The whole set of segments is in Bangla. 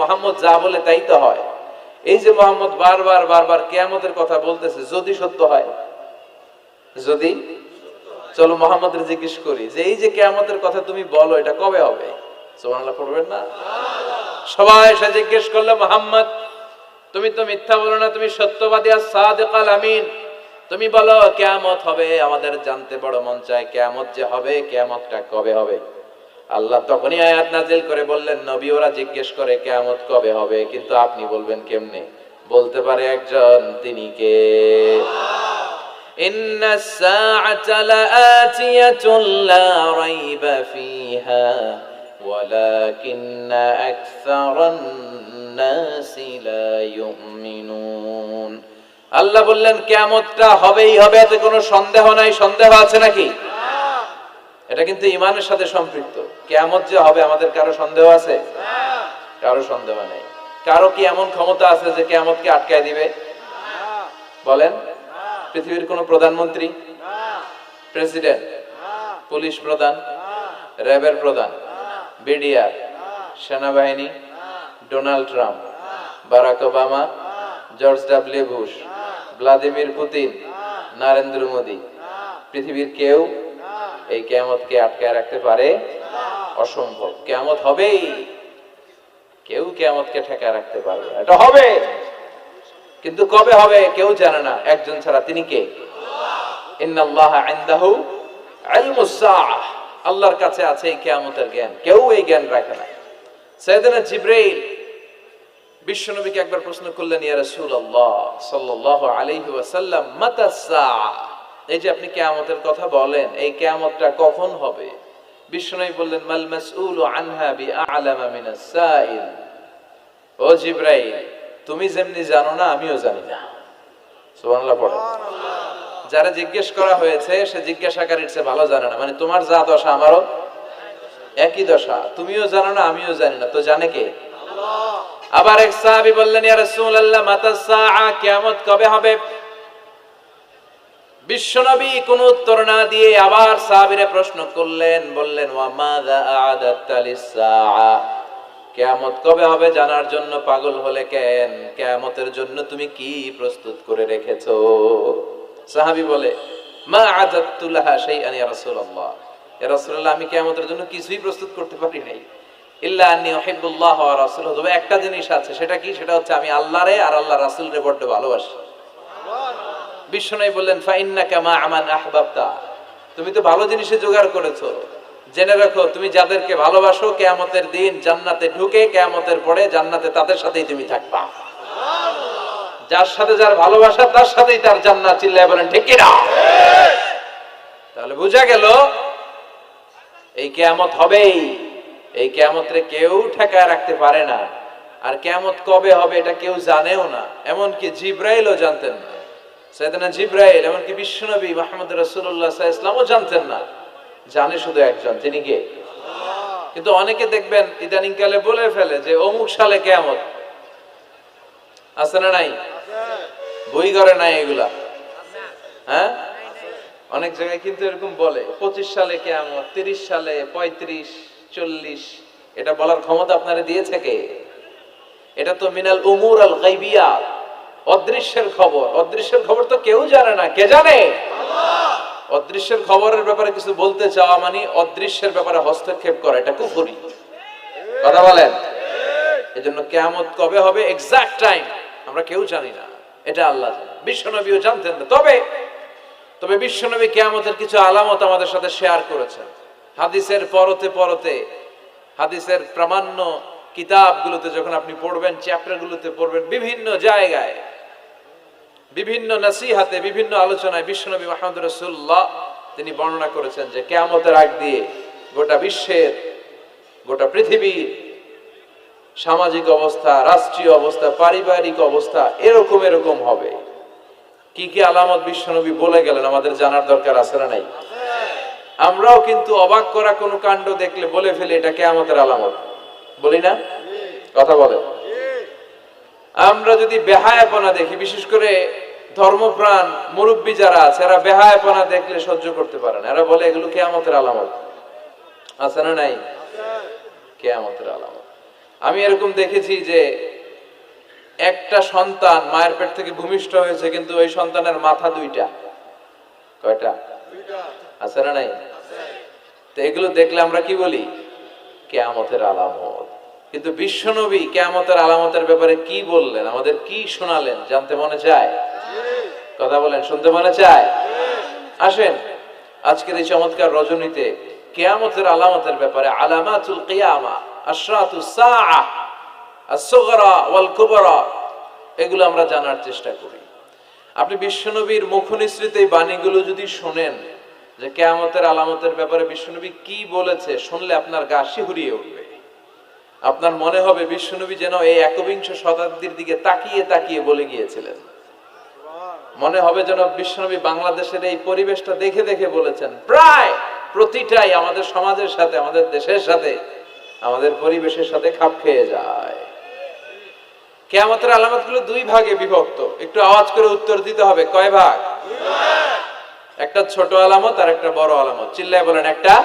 মোহাম্মদ যা বলে তাই তো হয়। এই যে মোহাম্মদ বারবার বারবার কেয়ামতের কথা বলতেছে, যদি সত্য হয়? যদি? চলো মোহাম্মদের জিজ্ঞেস করি যে, এই যে কেয়ামতের কথা তুমি বলো, এটা কবে হবে? সুবহানাল্লাহ পড়বেন না? সবাই এসে জিজ্ঞেস করলে, মোহাম্মদ, তুমি তো মিথ্যা বলো না, তুমি সত্যবাদী আর সাদেকাল আমিন। তুমি বলো, কেয়ামত হবে, আমাদের জানতে বড় মন চায়, কেয়ামত যে হবে, কেয়ামতটা কবে হবে? আল্লাহ তখনই আয়াত নাজিল করে বললেন নবী ওরা জিজ্ঞেস করে কেয়ামত কবে হবে কিন্তু আপনি বলবেন কেমনে বলতে পারে একজন তিনি কে إن الساعة لآتية لا ريب فيها ولكن أكثر الناس لا يؤمنون আল্লাহ বললেন কেয়ামতটা হবেই হবে এতে কোনো সন্দেহ নাই সন্দেহ আছে নাকি এটা কিন্তু ইমানের সাথে সম্পৃক্ত। কেয়ামত যে হবে, আমাদের কারও সন্দেহ আছে? কারও সন্দেহ নেই। কারও কি এমন ক্ষমতা আছে যে কেয়ামতকে আটকায় দিবে? বলেন, পৃথিবীর কোন প্রধানমন্ত্রী? প্রেসিডেন্ট? পুলিশ প্রধান? র্যাবের প্রধান? বিডিআর? সেনাবাহিনী? Donald Trump? Barack Obama? George W Bush? Vladimir Putin? Narendra Modi? পৃথিবীর কেউ এই কেয়ামতকে আটকায় রাখতে পারে? অসম্ভব। কেয়ামত হবেই। কেউ কেয়ামতকে ঠেকায় রাখতে পারবে এটা হবে। কিন্তু কবে হবে কেউ জানে না। একজন ছাড়া তিনি কে? আল্লাহর কাছে আছে এই কিয়ামতের জ্ঞান। কেউ এই জ্ঞান রাখে না। সাইয়েদনা জিবরাইল বিশ্বনবীকে একবার প্রশ্ন করলেন, ইয়া রাসূলুল্লাহ সাল্লাল্লাহু আলাইহি ওয়াসাল্লাম এই যে আপনি কিয়ামতের কথা বলেন এই কিয়ামতটা কখন হবে? বিশ্বনবী বললেন মাল মাসউলু আনহা বিআলামা মিনাস সাইল। ও জিবরাইল তুমি যেমনি জানো না আমিও জানি না। সুবহানাল্লাহ পড়ো। যারা জিজ্ঞেস করা হয়েছে সে জিজ্ঞাসাকারীর চেয়ে ভালো জানে না। মানে তোমার যা দশা আমারও একই দশা। তুমিও জানো না আমিও জানি না। তো জানে কে? আবার এক সাহাবী বললেন ইয়া রাসূলুল্লাহ মাতা সাআ কিয়ামত কবে হবে? বিশ্বনবী কোন উত্তর না দিয়ে আবার সাহাবীরে প্রশ্ন করলেন, বললেন আ'দাত কেয়ামত কবে হবে জানার জন্য পাগল হলে কেন? কেয়ামতের জন্য তুমি কি প্রস্তুত করে রেখেছো? সাহাবী বলে, মা আদাত্তু লাহা শাইআন ইয়া রাসূলুল্লাহ। ইয়া আমি কেয়ামতের জন্য কিছুই প্রস্তুত করতে পারি নাই। ইল্লা আন্নী উহিব্বুল্লাহ ওয়া রাসূলুহু। একটা জিনিস আছে, সেটা কি? সেটা হচ্ছে আমি আল্লাহরে আর আল্লাহ রাসূলরে বড্ড ভালোবাসি। বিশ্বনবী বললেন ফা ইন্নাকা মা আমান আহবাবতা। তুমি তো ভালো জিনিসে জোগাড় করেছ। জেনে রাখো, তুমি যাদেরকে ভালোবাসো, কেয়ামতের দিন জান্নাতে ঢুকে, কেয়ামতের পরে জান্নাতে তাদের সাথেই তুমি থাকবা। যার সাথে যার ভালোবাসা, তার সাথেই তার জান্নাত চিল্লায় বলেন, ঠিক কিনা? তাহলে বোঝা গেল, এই কেয়ামত হবেই। এই কেয়ামতরে কেউ ঠেকায় রাখতে পারে না। আর কেয়ামত কবে হবে এটা কেউ জানেও না। এমনকি জিব্রাইলও জানতেন না। সৈয়দনা জিব্রাইল, এমনকি বিশ্বনবী সাল্লাল্লাহু আলাইহি ওয়াসাল্লামও জানতেন না। জানে শুধু একজন, তিনি কে? কিন্তু অনেকে দেখবেন ইদানিং কালে বলে ফেলে যে অমুক সালে কেয়ামত। আছে না নাই? বই নাই এগুলা। হ্যাঁ? অনেক জায়গায় কিন্তু এরকম বলে, পঁচিশ সালে কেয়ামত, তিরিশ সালে পঁয়ত্রিশ, চল্লিশ, এটা বলার ক্ষমতা আপনারা দিয়েছে কে? এটা তো মিনাল উমুর আল গাইবিয়া অদৃশ্যের খবর। অদৃশ্যের খবর তো কেউ জানে না। কে জানে? অদৃশ্যের খবরের ব্যাপারে কিছু বলতে চাওয়া মানে অদৃশ্যের ব্যাপারে হস্তক্ষেপ করা এটা কুফরি। কথা বলেন? এজন্য কেয়ামত কবে হবে? এক্সাক্ট টাইম আমরা কেউ জানি না। এটা আল্লাহ বিশ্বনবীও জানতেন না। তবে তবে বিশ্বনবী কেয়ামতের কিছু আলামত আমাদের সাথে শেয়ার করেছেন। হাদিসের পরতে পরতে হাদিসের প্রামাণ্য কিতাবগুলোতে যখন আপনি পড়বেন চ্যাপ্টারগুলোতে পড়বেন বিভিন্ন জায়গায় বিভিন্ন নাসিহাতে, বিভিন্ন আলোচনায় বিশ্বনবী মাহমুদ রসুল্লাহ তিনি বর্ণনা করেছেন যে কেয়ামতের আগ দিয়ে গোটা বিশ্বের, গোটা পৃথিবীর সামাজিক অবস্থা, রাষ্ট্রীয় অবস্থা, পারিবারিক অবস্থা এরকম এরকম হবে। কি কি আলামত বিশ্বনবী বলে গেলেন আমাদের জানার দরকার আছে না নাই? আমরাও কিন্তু অবাক করা কোনো কাণ্ড দেখলে বলে ফেলি এটা কেয়ামতের আলামত। বলি না? কথা বলে আমরা যদি বেহায়াপনা দেখি বিশেষ করে ধর্মপ্রাণ মুরব্বী যারা আছে এরা বেহায়াপনা দেখলে সহ্য করতে পারে না। এরা বলে এগুলো কেয়ামতের আলামত। আছে না নাই? কেয়ামতের আলামত। আমি এরকম দেখেছি যে একটা সন্তান মায়ের পেট থেকে ভূমিষ্ঠ হয়েছে কিন্তু ওই সন্তানের মাথা দুইটা। কয়টা? আছে না নাই? তো এগুলো দেখলে আমরা কি বলি? কেয়ামতের আলামত। কিন্তু বিশ্বনবী কেয়ামতের আলামতের ব্যাপারে কি বললেন? আমাদের কি শোনালেন? জানতে মনে চায়? কথা বলেন, শুনতে মনে চায়? আসেন, আজকের এই চমৎকার রজনীতে কেয়ামতের আলামতের ব্যাপারে আলামাতুল কিয়ামা এগুলো আমরা জানার চেষ্টা করি। আপনি বিশ্বনবীর মুখনিসৃত এই বাণীগুলো যদি শোনেন, যে কেয়ামতের আলামতের ব্যাপারে বিশ্বনবী কি বলেছে, শুনলে আপনার গা শিহুরিয়ে উঠবে। আপনার মনে হবে বিশ্বনবী যেন এই একবিংশ শতাব্দীর দিকে তাকিয়ে তাকিয়ে বলে গিয়েছিলেন। মনে হবে যেন বিশ্বনবী বাংলাদেশের এই পরিবেশটা দেখে দেখে বলেছেন, প্রায় প্রতিটাই আমাদের সমাজের সাথে, আমাদের দেশের সাথে, আমাদের পরিবেশের সাথে খাপ খেয়ে যায়। কেয়ামতের আলামতগুলো দুই ভাগে বিভক্ত। একটু আওয়াজ করে উত্তর দিতে হবে, কয় ভাগ? একটা ছোট আলামত আর একটা বড় আলামত। চিল্লায় বলেন একটা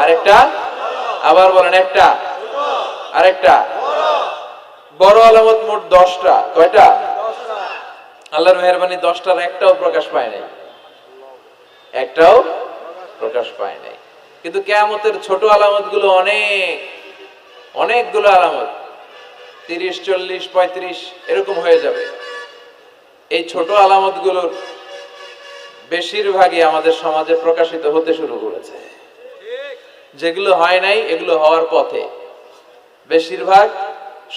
আর একটা আবার বলেন একটা। আরেকটা। বড় আলামত মোট দশটা। কয়টা? আল্লাহর মেহরবানি দশটার একটাও প্রকাশ পায় নাই। একটাও প্রকাশ পায় নাই। কিন্তু কেয়ামতের ছোট আলামতগুলো অনেক, অনেকগুলো আলামত। তিরিশ, চল্লিশ, পঁয়ত্রিশ, এরকম হয়ে যাবে। এই ছোট আলামতগুলোর বেশিরভাগই আমাদের সমাজে প্রকাশিত হতে শুরু করেছে। যেগুলো হয় নাই, এগুলো হওয়ার পথে। বেশিরভাগ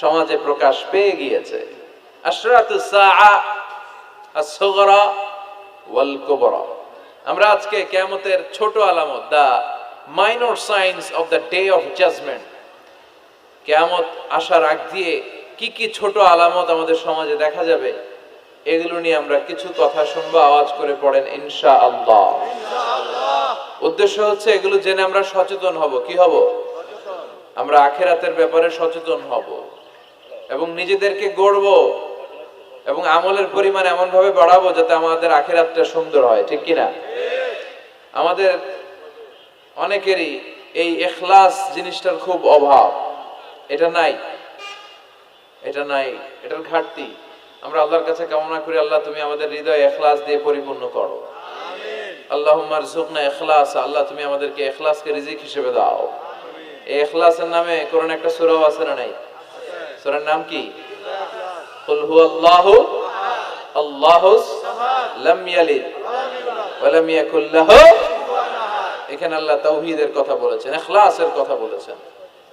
সমাজে প্রকাশ পেয়ে গিয়েছে। আমরা আজকে কিয়ামতের ছোট আলামত the minor signs of the day of judgment. কিয়ামত আসার আগ দিয়ে কি কি ছোট আলামত আমাদের সমাজে দেখা যাবে, এগুলো নিয়ে আমরা কিছু কথা শুনব, আওয়াজ করে পড়েন ইনশা আল্লাহ উদ্দেশ্য হচ্ছে এগুলো জেনে আমরা সচেতন হব। কি হব? আমরা আখেরাতের ব্যাপারে সচেতন হব এবং নিজেদেরকে গড়ব এবং আমলের পরিমাণ এমন ভাবে বাড়াবো যাতে আমাদের আখেরাতটা সুন্দর হয় ঠিক কিনা? আমাদের অনেকেরই এই এখলাস জিনিসটার খুব অভাব। এটা নাই। এটা নাই। এটার ঘাটতি। আমরা আল্লাহর কাছে কামনা করি আল্লাহ তুমি আমাদের হৃদয় এখলাস দিয়ে পরিপূর্ণ করো। আল্লাহ এখলাস। আল্লাহ তুমি আমাদেরকে এখলাসকে রিজিক হিসেবে দাও। এখলাসের নামে কোরআন একটা সূরাও আছে না নাই? সূরার নাম কি? কুল হুয়াল্লাহু আল্লাহুস লাম ইয়ালিদ ওয়া লাম ইয়াকুল লাহু এখানে আল্লাহ তাওহীদের কথা বলেছেন ইখলাসের কথা বলেছেন।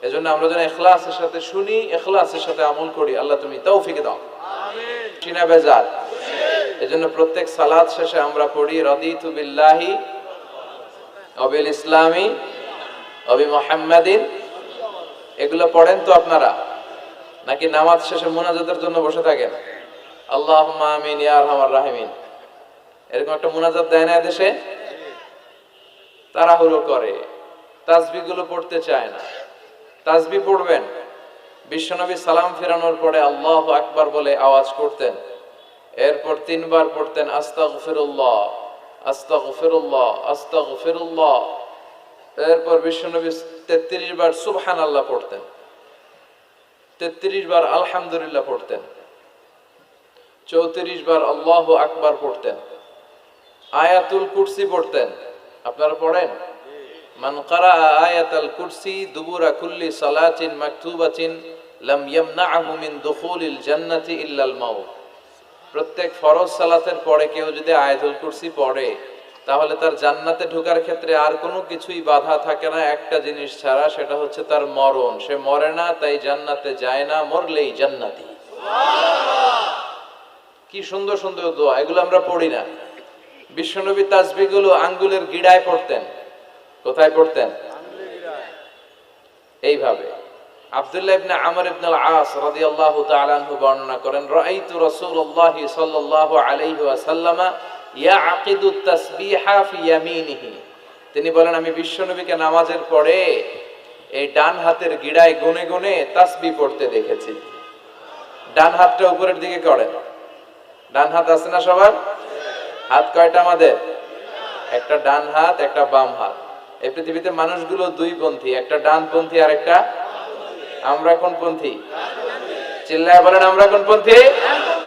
এজন্য আমরা যেন ইখলাসের সাথে শুনি ইখলাসের সাথে আমল করি আল্লাহ তুমি তৌফিক দাও। আমিন। সিনা বেজার? এজন্য প্রত্যেক সালাত শেষে আমরা পড়ি রাদিতু বিল্লাহি অবিল ইসলামি এগুলো পড়েন তো আপনারা? নাকি নামাজ শেষে মোনাজাতের জন্য বসে থাকেন? রাহিমিন। এরকম একটা মোনাজাত দেয় না দেশে তাড়াহুড়ো করে। পড়তে চায় না। তাসবি পড়বেন। বিশ্বনবী সালাম ফেরানোর পরে আল্লাহ আকবার বলে আওয়াজ করতেন। এরপর তিনবার পড়তেন আস্তাগফিরুল্লাহ আস্তাগফিরুল্লাহ আস্তাগফিরুল্লাহ। এরপর বিশ্বনবী তেত্রিশ বার সুবহান আল্লাহ পড়তেন। তেত্রিশ বার আলহামদুলিল্লাহ পড়তেন। চৌত্রিশ বার আল্লাহ আকবার পড়তেন। আয়াতুল কুরসি পড়তেন। আপনারা পড়েন? মান কারা আয়াতাল কুরসি দুবুরা কুল্লি সালাতিন মাকতুবাতিন লাম ইয়ামনাহু মিন দুখুলিল জান্নাতি ইল্লাল মাউত। প্রত্যেক ফরজ সালাতের পরে কেউ যদি আয়াতুল কুরসি পড়ে তাহলে তার জান্নাতে ঢোকার ক্ষেত্রে আর কোনো কিছুই বাধা থাকে না। একটা জিনিস ছাড়া সেটা হচ্ছে তার মরণ। সে মরে না, তাই জান্নাতে যায় না, মরলেই জান্নাতি। কি সুন্দর সুন্দর দোয়া। এগুলো আমরা পড়ি না। বিশ্বনবী তাসবিগুলো আঙ্গুলের গিড়ায় পড়তেন। কোথায় পড়তেন? এইভাবে। আব্দুল্লাহ ইবনে আমর ইবনে আল-আস রাদিয়াল্লাহু তাআলা বর্ণনা করেন, রাআইতু রাসূলুল্লাহি সাল্লাল্লাহু আলাইহি ওয়াসাল্লাম তিনি বলেন, আমি বিশ্বনবীকে নামাজের পরে এই ডান হাতের গিড়ায় গুনে গুনে তাসবিহ পড়তে দেখেছি। ডান হাতটা উপরের দিকে করেন। ডান হাত আছে না সবার? হাত কয়টা আমাদের? একটা ডান হাত, একটা বাম হাত। এই পৃথিবীতে মানুষগুলো দুই পন্থী, একটা ডান পন্থী আর একটা আমরা কোন পন্থী? চিল্লায় বলেন, আমরা কোন পন্থী?